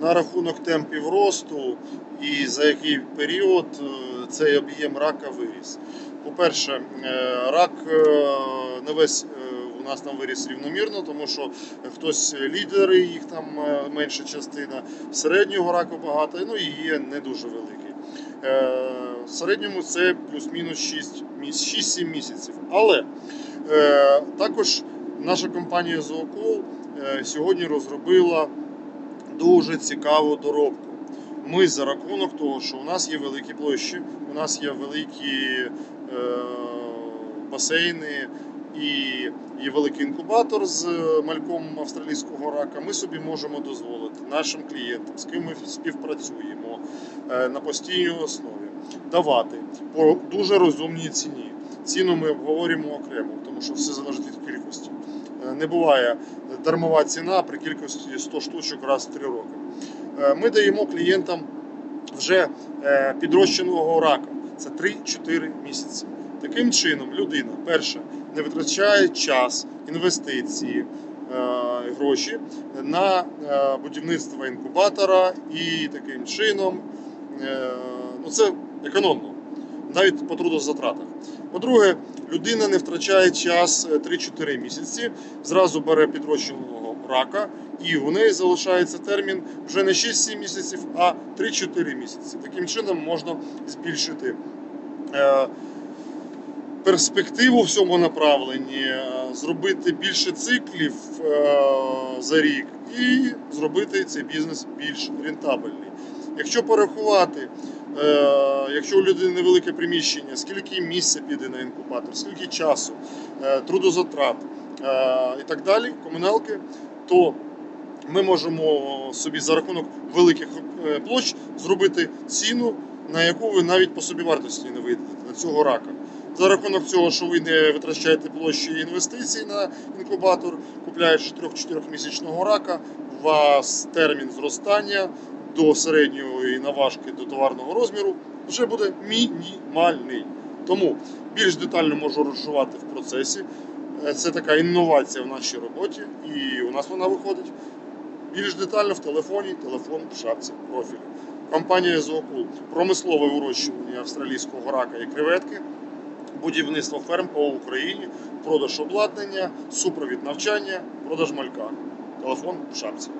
на рахунок темпів росту і за який період е, цей об'єм рака виріс. По-перше, е, рак е, не весь у нас там виріс рівномірно, тому що хтось лідери, їх там менша частина, середнього раку багато, ну і є не дуже великий. В середньому це плюс-мінус 6 міс- 6-7 місяців. Але також наша компанія е, сьогодні розробила дуже цікаву доробку. Ми за рахунок того, що у нас є великі площі, у нас є великі е, басейни і є великий інкубатор з е, мальком австралійського рака. Ми собі можемо дозволити нашим клієнтам, з ким ми співпрацюємо е, на постійній основі, давати по дуже розумній ціні. Ціну ми обговорюємо окремо, тому що все залежить від кількості. Е, Не буває дармова ціна при кількості 100 штучок раз в 3 роки. Е, Ми даємо клієнтам вже е, підрощеного рака. Це 3-4 місяці. Таким чином, людина, перше, не витрачає час, інвестиції, гроші на будівництво інкубатора і таким чином ну це економно, навіть по трудозатратах. По-друге, людина не втрачає час е, 3-4 місяці, зразу бере підрощеного рака, і у неї залишається термін вже не 6-7 місяців, а 3-4 місяці. Таким чином можна збільшити е, перспективу в цьому направленні, е, зробити більше циклів е, за рік і зробити цей бізнес більш рентабельний. Якщо порахувати, е, якщо у людини невелике приміщення, скільки місця піде на інкубатор, скільки часу, е, трудозатрат е, і так далі, комуналки, то ми можемо собі за рахунок великих е, площ зробити ціну, на яку ви навіть по собі вартості не вийдете на цього рака. За рахунок цього, що ви не витрачаєте площі інвестицій на інкубатор, купляючи 3-4 місячного рака, у вас термін зростання до середньої наважки до товарного розміру вже буде мінімальний. Тому більш детально можу розжувати в процесі. Е, Це така інновація в нашій роботі, і у нас вона виходить. Більш детально в телефоні, телефон в шапці профілю. Компанія Zookul промислове вирощування австралійського рака і креветки, будівництво ферм по Україні, продаж обладнання, супровід навчання, продаж малька. Телефон в шапці.